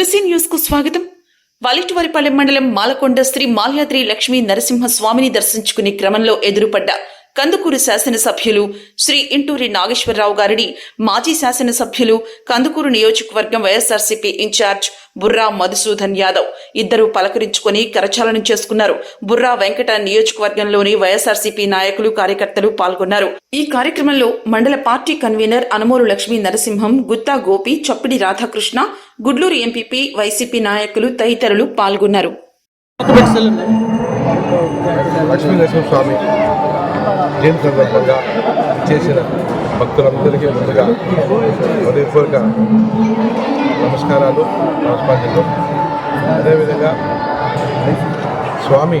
తులసి న్యూస్కు స్వాగతం. వలిటివారిపాలెం మండలం మాలకొండ శ్రీ మాల్యాద్రి లక్ష్మీ నరసింహ స్వామిని దర్శించుకునే క్రమంలో ఎదురుపడ్డ కందుకూరు శాసనసభ్యులు శ్రీ ఇంటూరి నాగేశ్వరరావు గారిని మాజీ శాసనసభ్యులు కందుకూరు నియోజకవర్గం వైఎస్ఆర్సీపీ ఇన్ఛార్జ్ బుర్రా మధుసూదన్ యాదవ్. ఇద్దరు పలకరించుకొని కరచాలనం చేసుకున్నారు. బుర్రా వెంకట నియోజకవర్గంలోని వైఎస్ఆర్సీపీ నాయకులు కార్యకర్తలు పాల్గొన్నారు. ఈ కార్యక్రమంలో మండల party convener Anamuru Lakshmi Narasimham Gutta Gopi Chappidi Radhakrishna Gudluru MPP YCP నాయకులు తదితరులు పాల్గొన్నారు. లక్ష్మీ నరసింహస్వామి జయంతి సందర్భంగా చేసిన భక్తులందరికీ ముందుగా హృదయపూర్వక నమస్కారాలు నమస్కారాలు. అదేవిధంగా స్వామి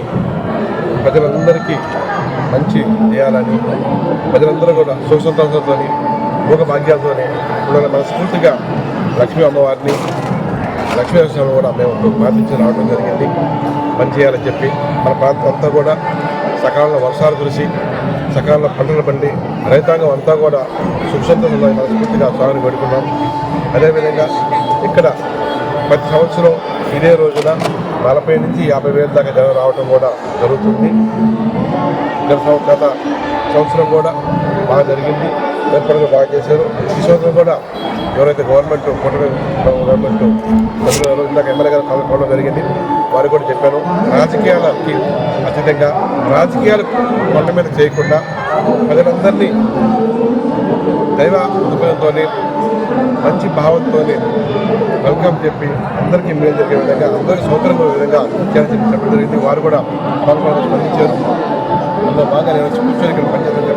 ప్రజలందరికీ మంచి చేయాలని ప్రజలందరూ కూడా సుఖ సంతోషంతో భోగ భాగ్యాలతో కూడా మనస్ఫూర్తిగా లక్ష్మీ అమ్మవారిని లక్ష్మీ నరసింహ కూడా మేము ప్రార్థించి రావడం జరిగింది. పనిచేయాలని చెప్పి మన ప్రాంతం అంతా కూడా సకాలంలో వర్షాలు కురిసి సకాలంలో పంటలు పండి రైతాంగం అంతా కూడా సుఖ మనస్ఫూర్తిగా స్వామిని పెడుకున్నాం అదేవిధంగా ఇక్కడ ప్రతి సంవత్సరం ఇదే రోజున నలభై నుంచి యాభై వేల దాకా జనం రావడం కూడా జరుగుతుంది. గత సంవత్సరం కూడా బాగా జరిగింది. ఏర్పాట్లు బాగా చేశారు. ఈ సంవత్సరం కూడా ఎవరైతే గవర్నమెంట్ కూటమి గవర్నమెంట్ తొమ్మిది ఇందాక ఎమ్మెల్యే గారు కలవడం జరిగింది. వారు కూడా చెప్పాను. రాజకీయాలకి అతీతంగా రాజకీయాలు కొండ మీద చేయకుండా ప్రజలందరినీ దైవ హృదయంతో మంచి భావంతో వెల్కమ్ చెప్పి అందరికీ మేలు జరిగే విధంగా అందరికీ సౌకర్యం విధంగా చెప్పడం జరిగింది. వారు కూడా పాల్గొనడానికి స్పందించారు. అందులో బాగా నేను కూర్చొని ఇక్కడ పనిచేయాలని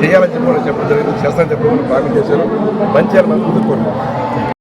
చేయాలని చెప్పి చెప్పడం జరిగింది. చేస్తానని చెప్పి కూడా బాగా చేశారు. మంచి చేయాలని మనం కోరుకుంటున్నాను